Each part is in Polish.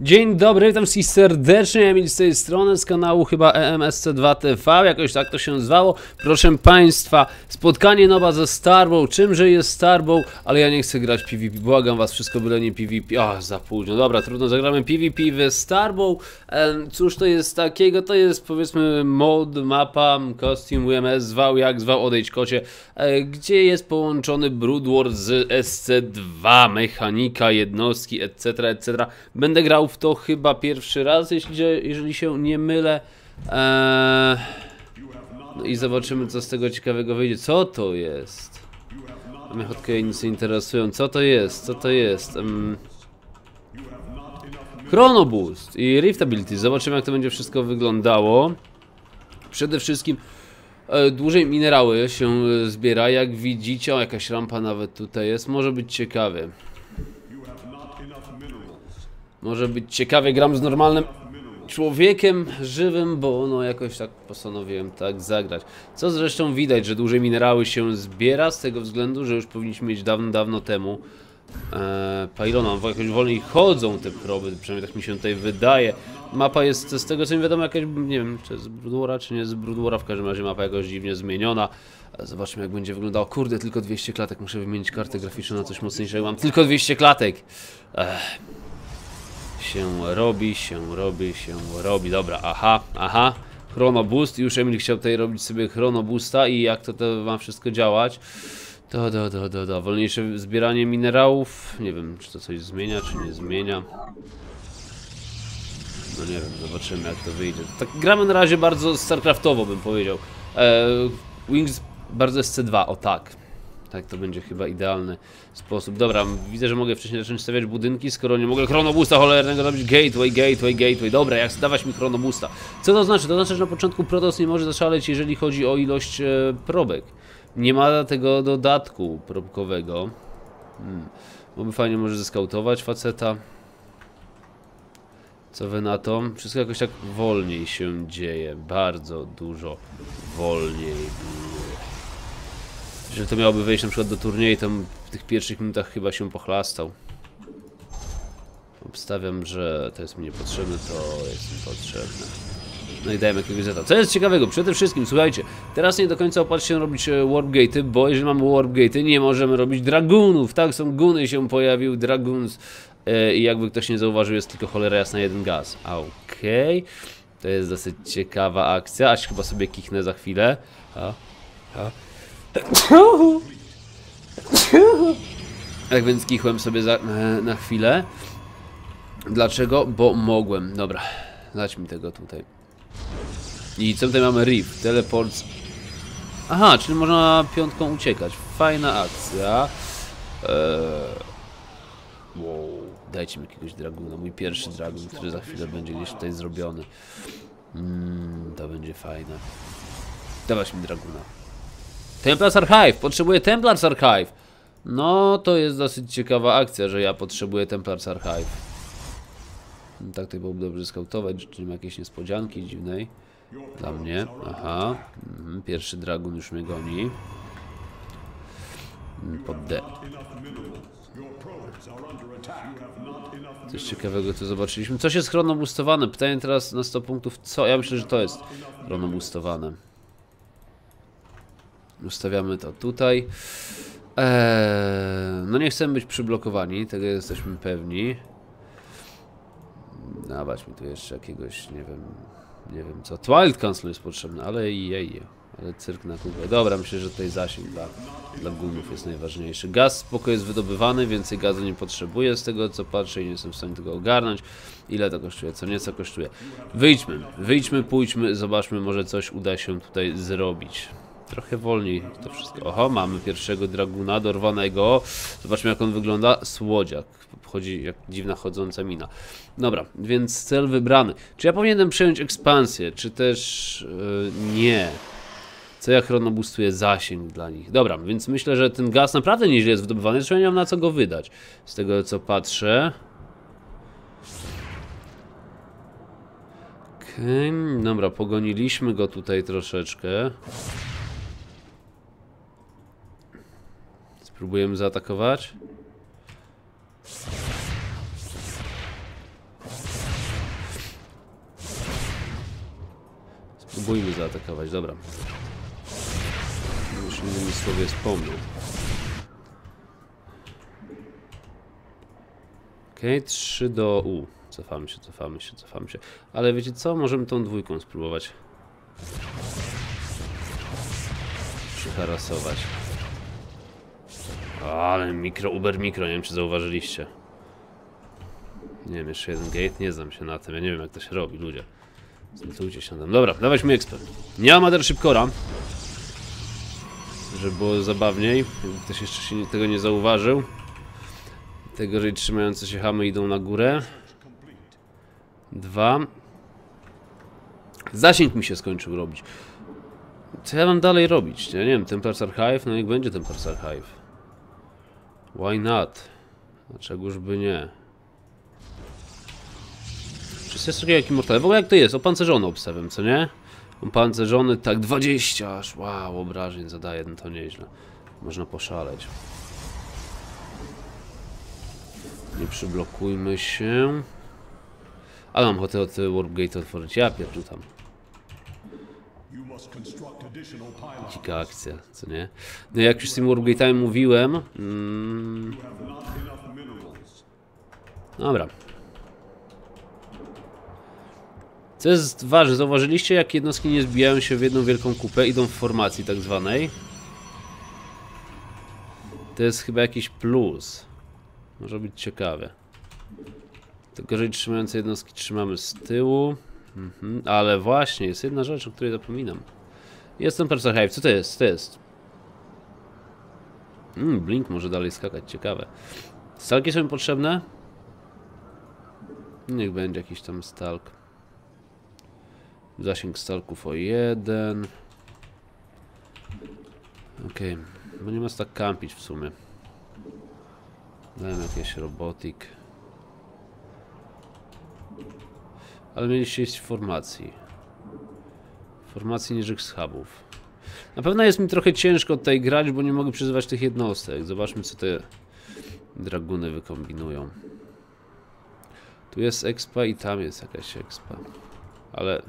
Dzień dobry, witam wszystkich serdecznie, Emil z tej strony, z kanału chyba E EMSC2TV, jakoś tak to się zwało. Proszę Państwa, spotkanie nowa ze Starbow, czymże jest Starbow, ale ja nie chcę grać PvP, błagam Was, wszystko byle nie PvP, a za późno, dobra, trudno, zagramy PvP Starbow. Em, Cóż to jest takiego, to jest powiedzmy mod, mapa, kostium UMS, zwał jak zwał, odejdź kocie, e, gdzie jest połączony Brood War z SC2, mechanika, jednostki, etc., etc. Będę grał w to chyba pierwszy raz, jeśli, jeżeli się nie mylę. Eee, no i zobaczymy, co z tego ciekawego wyjdzie. Co to jest? Mnie nic nie interesują. Co to jest? Co to jest? Um, Chrono Boost i. Zobaczymy, jak to będzie wszystko wyglądało. Przede wszystkim e, dłużej minerały się e, zbiera. Jak widzicie, o, jakaś rampa nawet tutaj jest. Może być ciekawie. Może być ciekawie, gram z normalnym człowiekiem żywym, bo no jakoś tak postanowiłem tak zagrać. Co zresztą widać, że dłużej minerały się zbiera z tego względu, że już powinniśmy mieć dawno, dawno temu e, pylona, jakoś wolniej chodzą te proby, przynajmniej tak mi się tutaj wydaje. Mapa jest z tego co mi wiadomo jakaś, nie wiem czy z Broodwara, czy nie z Broodwara, w każdym razie mapa jakoś dziwnie zmieniona. Zobaczmy jak będzie wyglądało. Kurde, tylko 200 klatek, muszę wymienić kartę graficzną na coś mocniejszego. Mam tylko 200 klatek! Ech się robi, się robi, się robi. Dobra, aha, aha. Chrono Boost. Już Emil chciał tutaj robić sobie Chrono Boosta i jak to, to ma wszystko działać. Do, do, do, do, do. Wolniejsze zbieranie minerałów. Nie wiem, czy to coś zmienia, czy nie zmienia. No nie wiem, zobaczymy jak to wyjdzie. Tak gramy na razie bardzo StarCraftowo bym powiedział. E, Wings bardzo SC2, o tak. Tak, to będzie chyba idealny sposób. Dobra, widzę, że mogę wcześniej zacząć stawiać budynki, skoro nie mogę chronobusta cholernego robić. Gateway, gateway, gateway. Dobra, jak dawać mi chronobusta. Co to znaczy? To znaczy, że na początku Protoss nie może zaszaleć, jeżeli chodzi o ilość e, probek. Nie ma tego dodatku probkowego. Hmm. Byłoby fajnie może zeskautować faceta. Co wy na to? Wszystko jakoś tak wolniej się dzieje. Bardzo dużo wolniej. Że to miałoby wejść na przykład do turnieju, to w tych pierwszych minutach chyba się pochlastał. Obstawiam, że to jest mi niepotrzebne, to jest mi potrzebne. No i dajemy jakiegoś zeta. Co jest ciekawego? Przede wszystkim, słuchajcie, teraz nie do końca opłaca się robić e, warp gate'y, bo jeżeli mamy warp gate'y, nie możemy robić dragunów. Tak, są guny się pojawił, draguns. E, I jakby ktoś nie zauważył, jest tylko cholera jasna jeden gaz. Okej. Okay. To jest dosyć ciekawa akcja, aż chyba sobie kichnę za chwilę. A, a. Tak więc kichłem sobie za, e, na chwilę. Dlaczego? Bo mogłem. Dobra, dać mi tego tutaj. I co tutaj mamy? Rift, teleport. Aha, czyli można piątką uciekać. Fajna akcja. Eee... Wow. Dajcie mi jakiegoś draguna. Mój pierwszy dragun, który za chwilę będzie gdzieś tutaj zrobiony. Mm, to będzie fajne. Dawać mi draguna. Templars Archive! Potrzebuję Templars Archive! No, to jest dosyć ciekawa akcja, że ja potrzebuję Templars Archive. Tak tutaj byłoby dobrze skautować, czy nie ma jakiejś niespodzianki dziwnej. Dla mnie, aha. Mhm, pierwszy dragon już mnie goni. Pod D. Coś ciekawego tu zobaczyliśmy. Coś jest chronobustowane. Pytanie teraz na 100 punktów, co? Ja myślę, że to jest chronobustowane. Ustawiamy to tutaj. Eee, no nie chcemy być przyblokowani, tego jesteśmy pewni. Dawać mi tu jeszcze jakiegoś, nie wiem, nie wiem co. Twilight Council jest potrzebny, ale jej, ale cyrk na kółko. Dobra, myślę, że tutaj zasięg dla, dla gunów jest najważniejszy. Gaz spoko jest wydobywany, więcej gazu nie potrzebuję z tego co patrzę i nie jestem w stanie tego ogarnąć. Ile to kosztuje? Co nieco kosztuje. Wyjdźmy, wyjdźmy, pójdźmy, zobaczmy, może coś uda się tutaj zrobić. Trochę wolniej to wszystko. Oho, mamy pierwszego draguna dorwanego. Zobaczmy jak on wygląda. Słodziak. Chodzi jak dziwna chodząca mina. Dobra, więc cel wybrany. Czy ja powinienem przejąć ekspansję, czy też yy, nie? Co ja chronobustuję zasięg dla nich. Dobra, więc myślę, że ten gaz naprawdę nieźle jest wydobywany, zresztą nie mam na co go wydać. Z tego co patrzę. Okej, okay, dobra, pogoniliśmy go tutaj troszeczkę. Próbujemy zaatakować. Spróbujmy zaatakować, dobra. Już innymi słowy wspomnę. Okej, okay, 3 do U. Cofamy się, cofamy się, cofamy się. Ale wiecie co? Możemy tą dwójką spróbować. Przyharasować. Ale mikro, uber mikro, nie wiem czy zauważyliście. Nie wiem, jeszcze jeden gate, nie znam się na tym, ja nie wiem jak to się robi, ludzie. Zlutujcie się tam. Dobra, dawać mi ekspert. Nie mam Mothership Cora. Żeby było zabawniej, jakby ktoś jeszcze się tego nie zauważył. Tego, że trzymające się hamy idą na górę. Dwa. Zasięg mi się skończył robić. Co ja mam dalej robić? Nie wiem, Templars Archive? No niech będzie Templars Archive. Why not? Dlaczegoż by nie? Czy jest takie jak Immortal? W ogóle jak to jest? Opancerzony obstawem, co nie? Opancerzony, tak 20 aż. Wow, obrażeń zadaje, no to nieźle. Można poszaleć. Nie przyblokujmy się. Ale mam ochotę od Warpgate otworzyć. Ja pierdolę tam. Dzika akcja, co nie? No jak już z tym Warpgate'ami mówiłem... Mm, dobra. Co jest ważne, zauważyliście jak jednostki nie zbijają się w jedną wielką kupę, idą w formacji tak zwanej? To jest chyba jakiś plus. Może być ciekawe. Tylko, że trzymające jednostki trzymamy z tyłu. Mhm. Ale właśnie, jest jedna rzecz, o której zapominam. Jest ten Persa Hive. Co to jest? Co to jest? Mm, Blink może dalej skakać, ciekawe. Stalki są mi potrzebne? Niech będzie jakiś tam stalk. Zasięg stalków o jeden. Okej, bo nie ma tak kampić w sumie. Dałem jakieś robotik. Ale mieliście iść w formacji. Formacji niższych schabów. Na pewno jest mi trochę ciężko tutaj grać, bo nie mogę przyzywać tych jednostek. Zobaczmy co te draguny wykombinują. Tu jest expa i tam jest jakaś expa. Ale...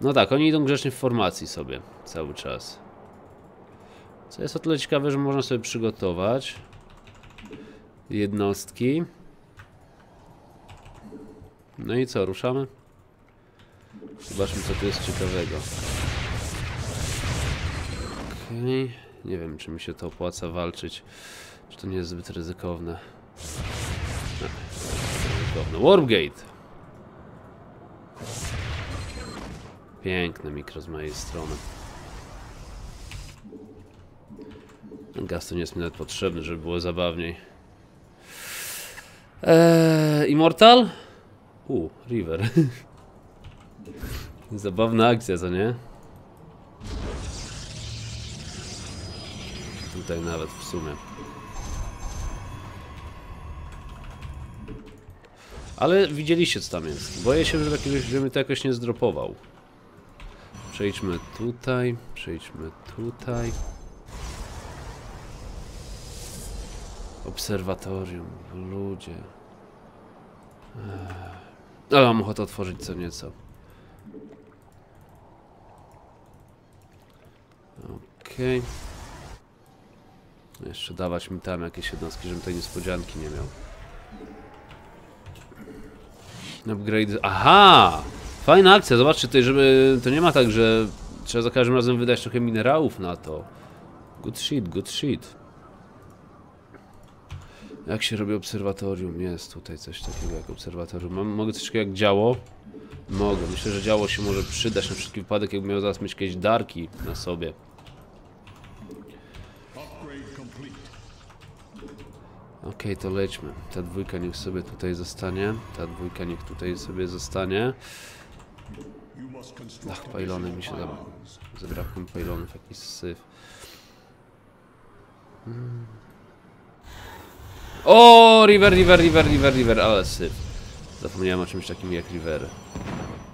No tak, oni idą grzecznie w formacji sobie cały czas. Co jest o tyle ciekawe, że można sobie przygotować jednostki. No i co, ruszamy? Zobaczmy co tu jest ciekawego. Okej. Nie wiem, czy mi się to opłaca walczyć. Czy to nie jest zbyt ryzykowne. No, ryzykowne. Warpgate! Piękne mikro z mojej strony. Gaz to nie jest mi nawet potrzebny, żeby było zabawniej. Eee, Immortal? U, River. Zabawna akcja, co nie? Tutaj nawet w sumie. Ale widzieliście co tam jest. Boję się, że jakiegoś, że mi to jakoś nie zdropował. Przejdźmy tutaj, przejdźmy tutaj. Obserwatorium, ludzie. Ech. Ale mam ochotę otworzyć co nieco. Okej. Jeszcze dawać mi tam jakieś jednostki, żebym tej niespodzianki nie miał. Upgrade. Aha! Fajna akcja, zobaczcie tutaj, żeby. To nie ma tak, że trzeba za każdym razem wydać trochę minerałów na to. Good shit, good shit. Jak się robi obserwatorium? Jest tutaj coś takiego jak obserwatorium. Mam, mogę coś takiego jak działo? Mogę. Myślę, że działo się może przydać na wszelki wypadek, jakbym miał zaraz mieć jakieś darki na sobie. Okej, to lećmy. Ta dwójka niech sobie tutaj zostanie. Ta dwójka niech tutaj sobie zostanie. Ach, pylony mi się pylons. Zabrakło mi pylonów, jakiś syf. Mm. O, river, river, river, river, river, ale syf. Zapomniałem o czymś takim jak.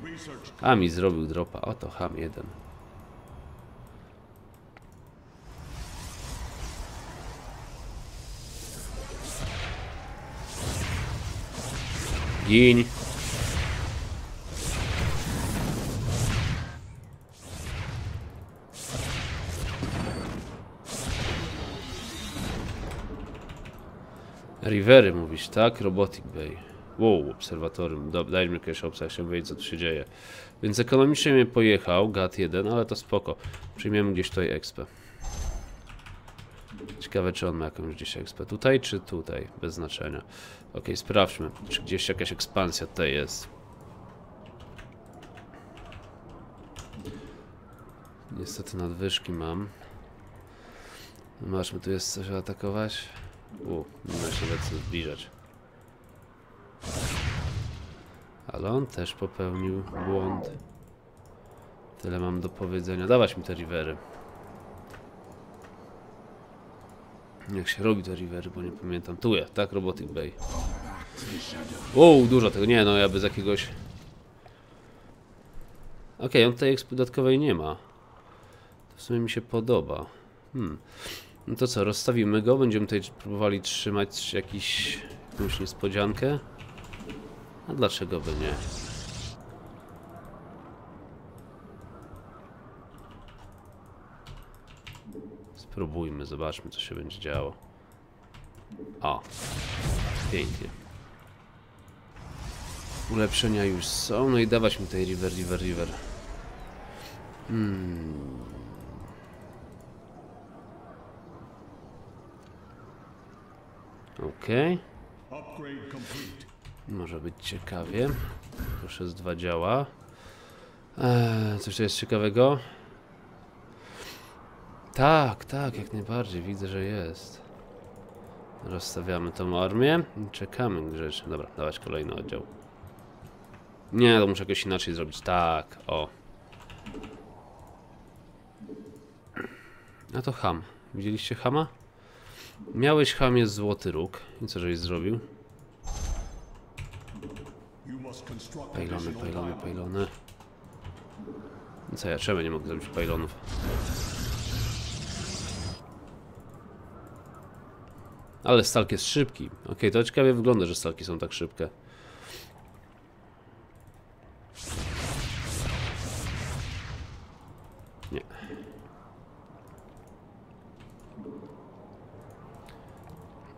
Research A mi zrobił dropa. Oto ham jeden. Gin. Rivery mówisz, tak? Robotic Bay. Wow, obserwatorium. Dob- Daj mi jakieś opcje, chciałem wiedzieć co tu się dzieje. Więc ekonomicznie mnie pojechał, GAT 1, ale to spoko. Przyjmiemy gdzieś tutaj expę. Ciekawe czy on ma jakąś gdzieś expę. Tutaj czy tutaj? Bez znaczenia. Ok, sprawdźmy, czy gdzieś jakaś ekspansja tutaj jest. Niestety nadwyżki mam. Zobaczmy, tu jest coś atakować. U, nie ma się lecę zbliżać. Ale on też popełnił błąd. Tyle mam do powiedzenia. Dawać mi te rivery. Jak się robi te rivery, bo nie pamiętam. Tu jest, tak? Robotic Bay. Wow, dużo tego. Nie, no ja bez jakiegoś... Okej, on tej dodatkowej nie ma. To w sumie mi się podoba. Hmm. No to co, rozstawimy go, będziemy tutaj próbowali trzymać jakiś, jakąś niespodziankę. A dlaczego by nie? Spróbujmy, zobaczmy co się będzie działo. O, pięknie. Ulepszenia już są, no i dawać mi tej river, river, river. Okej. Complete. Może być ciekawie. Proszę z dwa działa. Eee, coś tu jest ciekawego? Tak, tak, jak najbardziej. Widzę, że jest. Rozstawiamy tą armię i czekamy grzecznie. Dobra, dawać kolejny oddział. Nie, to muszę jakoś inaczej zrobić. Tak, o. A to ham. Widzieliście hama? Miałeś hamie złoty róg. I co żeś zrobił? Pajlony, pajlony, pajlony. Co ja, czemu nie mogę zrobić pajlonów? Ale Stalk jest szybki. Okej, to ciekawie wygląda, że Stalki są tak szybkie.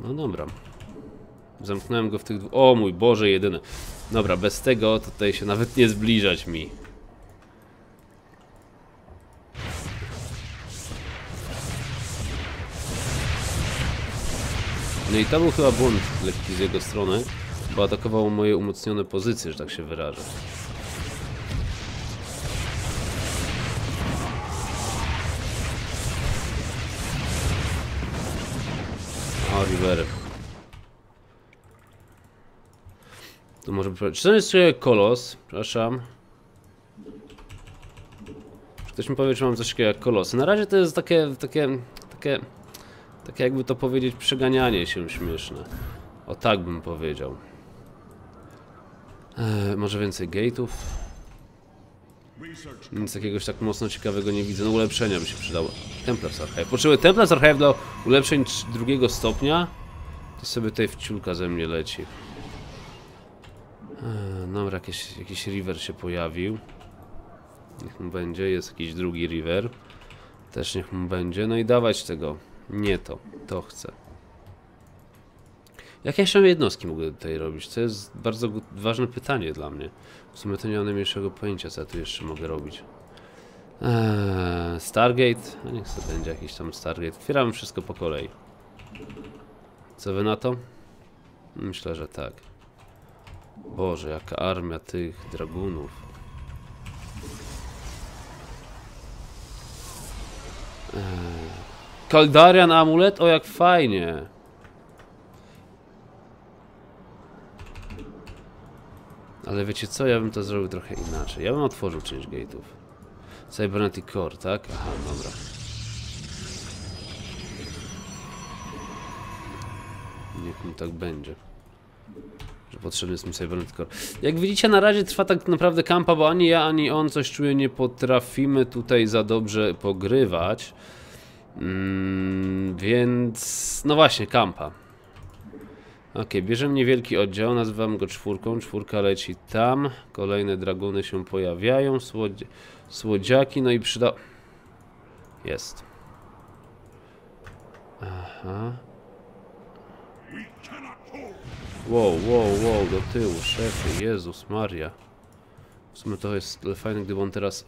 No dobra. Zamknąłem go w tych dwóch. O mój Boże, jedyny. Dobra, bez tego tutaj się nawet nie zbliżać mi. No i to był chyba błąd lekki z jego strony, bo atakował moje umocnione pozycje, że tak się wyrażę. O, Rivery. To może. Czy to jest kolos? Przepraszam. Ktoś mi powie, czy mam coś takiego jak kolosy? Na razie to jest takie, takie, takie, takie jakby to powiedzieć, przeganianie się śmieszne. O tak bym powiedział. Eee, może więcej gate'ów? Nic jakiegoś tak mocno ciekawego nie widzę. No ulepszenia by się przydało. Templars Archive. Potrzebuję Templars Archive do ulepszeń drugiego stopnia. To sobie tutaj wciulka ze mnie leci. Eee, Dobra, jakiś, jakiś river się pojawił. Niech mu będzie. Jest jakiś drugi river. Też niech mu będzie. No i dawać tego. Nie to. To chcę. Jakie jeszcze jednostki mogę tutaj robić? To jest bardzo ważne pytanie dla mnie. W sumie to nie mam najmniejszego pojęcia, co ja tu jeszcze mogę robić. Eee, Stargate? No niech sobie będzie jakiś tam Stargate. Otwieramy wszystko po kolei. Co wy na to? Myślę, że tak. Boże, jaka armia tych dragunów. Eee, Kaldarian amulet? O, jak fajnie. Ale wiecie co, ja bym to zrobił trochę inaczej. Ja bym otworzył część gate'ów. Cybernetic Core, tak? Aha, dobra. Niech mi tak będzie. Że potrzebny jest mi Cybernetic Core. Jak widzicie, na razie trwa tak naprawdę kampa, bo ani ja, ani on coś czuję nie potrafimy tutaj za dobrze pogrywać. Mm, więc... No właśnie, kampa. Ok, bierzemy niewielki oddział, nazywam go czwórką. Czwórka leci tam. Kolejne draguny się pojawiają. Słodziaki, no i przyda... Jest. Aha. Wow, wow, wow, do tyłu, szefie, Jezus Maria. W sumie to jest fajne, gdyby on teraz...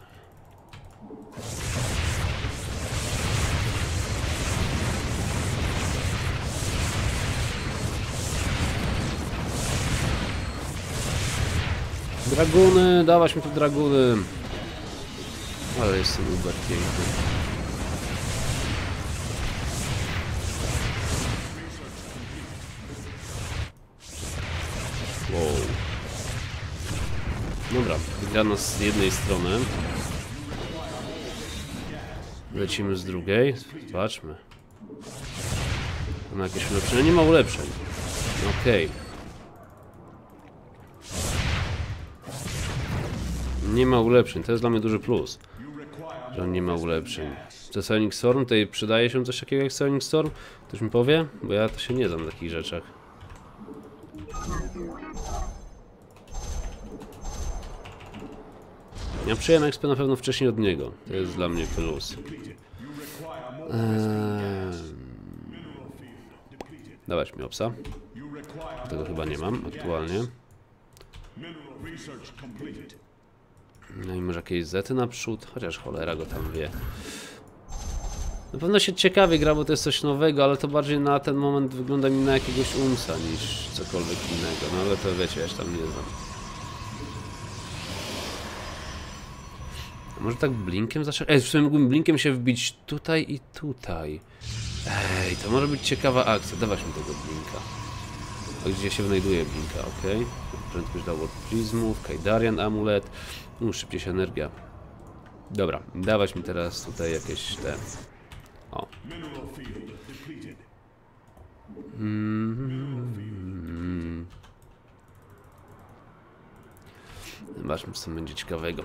Draguny, dawać mi tu draguny. Ale jest ten Uber piękny. Wow. Dobra, wygrana z jednej strony. Lecimy z drugiej. Zobaczmy. Ma jakieś ulepszenia? Nie ma ulepszeń. Okej. Nie ma ulepszeń, to jest dla mnie duży plus. Że on nie ma ulepszeń. Czy Sonic Storm? Tutaj przydaje się coś takiego jak Sonic Storm? Ktoś mi powie? Bo ja to się nie znam na takich rzeczach. Ja przyjąłem XP na pewno wcześniej od niego. To jest dla mnie plus. Eee... Dawać mi obsa. Tego chyba nie mam aktualnie. No i może jakieś zety naprzód, chociaż cholera go tam wie. Na pewno się ciekawie gra, bo to jest coś nowego, ale to bardziej na ten moment wygląda mi na jakiegoś umsa niż cokolwiek innego. No ale to wiecie, ja się tam nie znam. Może tak blinkiem zacząć? Ej, w sumie mógłbym blinkiem się wbić tutaj i tutaj. Ej, to może być ciekawa akcja. Dawać mi tego blinka. A gdzie się znajduje blinka, ok? Prędkość downward prismów, Kaidarian amulet. No, szybciej się energia. Dobra, dawać mi teraz tutaj jakieś te... O. Mm. Zobaczmy, co będzie ciekawego.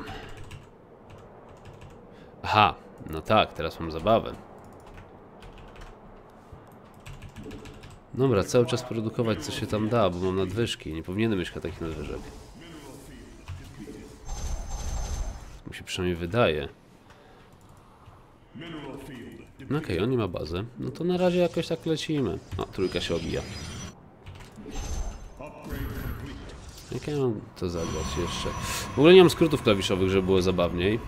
Aha, no tak, teraz mam zabawę. Dobra, cały czas produkować co się tam da, bo mam nadwyżki. Nie powinienem mieć takich nadwyżek. Mi się przynajmniej wydaje. No okej, on nie ma bazy. No to na razie jakoś tak lecimy. O, trójka się obija. Jak ja mam to zagrać jeszcze? W ogóle nie mam skrótów klawiszowych, żeby było zabawniej.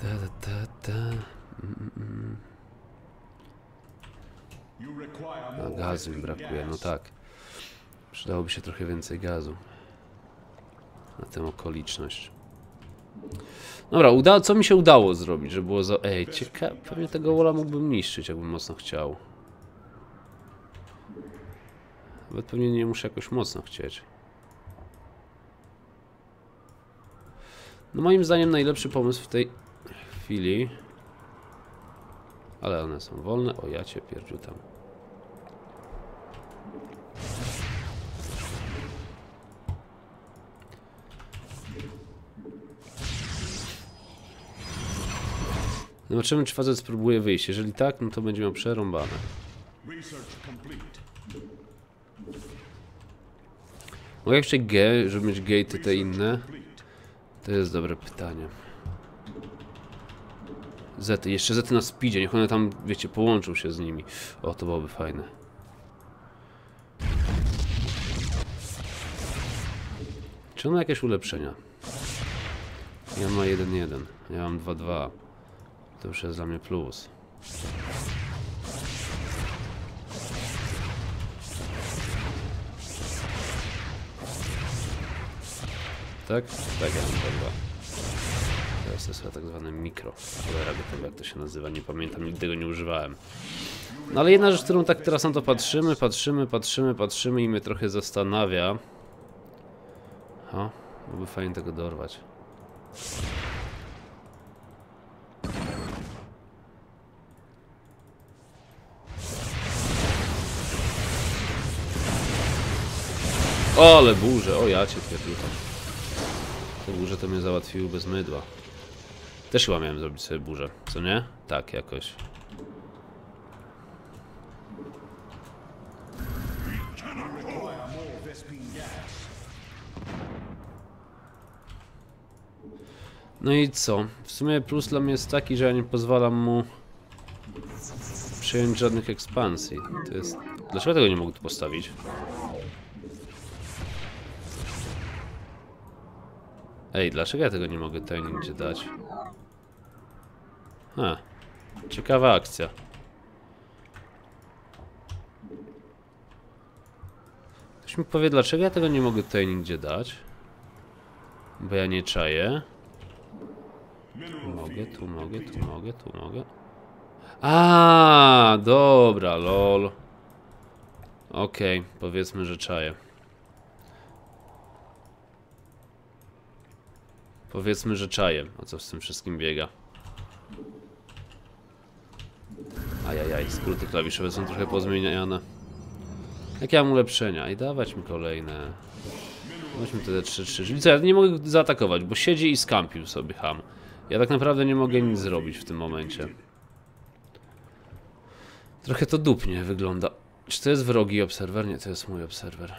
Ta, ta, ta, ta. You require A more gazu mi brakuje, no tak. Przydałoby się trochę więcej gazu. Na tę okoliczność. Dobra, uda co mi się udało zrobić, żeby było za... Ej, ciekawe, pewnie tego wola mógłbym niszczyć, jakbym mocno chciał. Nawet pewnie nie muszę jakoś mocno chcieć. No moim zdaniem najlepszy pomysł w tej chwili... Ale one są wolne. O, ja cię pierdziu tam. Zobaczymy, czy facet spróbuje wyjść. Jeżeli tak, no to będzie miał przerąbane. Mogę jeszcze G, żeby mieć gate'y te inne? To jest dobre pytanie. Zety, jeszcze zety na speedzie, niech one tam, wiecie, połączą się z nimi. O, to byłoby fajne. Czy on ma jakieś ulepszenia? Ja ma 1-1, ja mam 2-2. To już jest dla mnie plus. Tak? Tak, ja mam 2-2. Teraz to jest tak zwane mikro. Cholera go tego, jak to się nazywa, nie pamiętam, nigdy tego nie używałem. No ale jedna rzecz, którą tak teraz na to patrzymy, patrzymy, patrzymy, patrzymy i mnie trochę zastanawia. O, byłoby fajnie tego dorwać. O, ale burze, o ja cię pierdutam. Te burze to mnie załatwiły bez mydła. Też chyba miałem zrobić sobie burzę, co nie? Tak, jakoś. No i co? W sumie plus dla mnie jest taki, że ja nie pozwalam mu przyjąć żadnych ekspansji. To jest Dlaczego tego nie mogę tu postawić? Ej, dlaczego ja tego nie mogę tutaj nigdzie dać? Ha, ciekawa akcja. Ktoś mi powie, dlaczego ja tego nie mogę tutaj nigdzie dać? Bo ja nie czaję. Tu mogę, tu mogę, tu mogę, tu mogę. A, dobra, lol. Okej, powiedzmy, że czaję. Powiedzmy, że czaję. O co z tym wszystkim biega? Ajajaj, skróty klawiszowe są trochę pozmieniane. Jakie mam ulepszenia? I dawać mi kolejne. Weźmy te 3-3. Czyli co, ja nie mogę zaatakować, bo siedzi i skampił sobie ham. Ja tak naprawdę nie mogę nic zrobić w tym momencie. Trochę to dupnie wygląda. Czy to jest wrogi obserwer? Nie, to jest mój obserwer.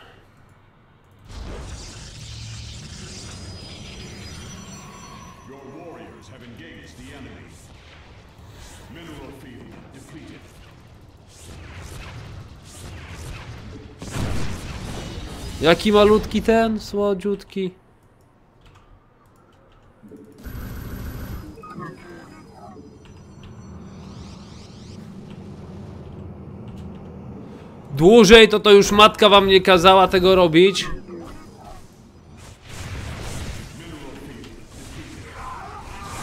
Jaki malutki ten, słodziutki. Dłużej to to już matka wam nie kazała tego robić.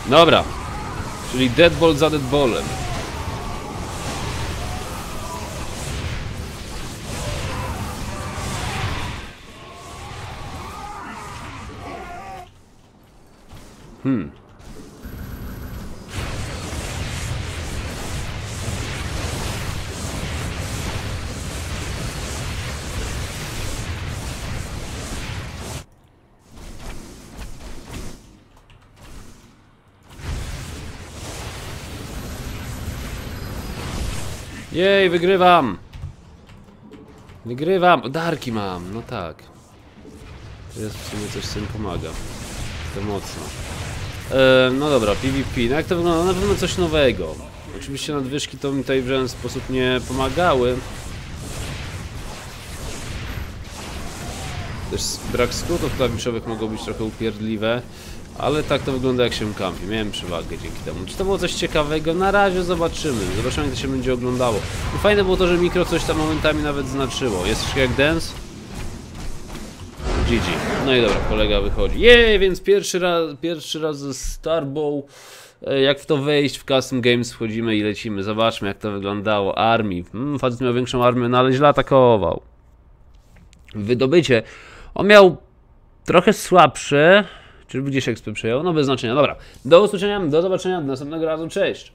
Dobra. Czyli deadball za deadballem. Jej, wygrywam! Wygrywam! Darki mam, no tak. Jest w sumie coś, co mi pomaga. To mocno. E, no dobra, PvP. No jak to wygląda? Na pewno coś nowego. Oczywiście nadwyżki to mi tutaj w żaden sposób nie pomagały. Też brak skrótów klawiszowych mogło być trochę upierdliwe. Ale tak to wygląda jak się kampi. Miałem przewagę dzięki temu. Czy to było coś ciekawego? Na razie zobaczymy. Zobaczymy jak to się będzie oglądało. I fajne było to, że mikro coś tam momentami nawet znaczyło. Jest troszkę jak dance. GG. No i dobra, kolega wychodzi. Jej, więc pierwszy raz, pierwszy raz ze Starbow. E, Jak w to wejść w Custom Games wchodzimy i lecimy. Zobaczmy jak to wyglądało. Armii. Hmm, facet miał większą armię, no ale źle atakował. Wydobycie. On miał trochę słabsze. Czy gdzieś XP przejął? No bez znaczenia. Dobra. Do usłyszenia, do zobaczenia, do następnego razu. Cześć.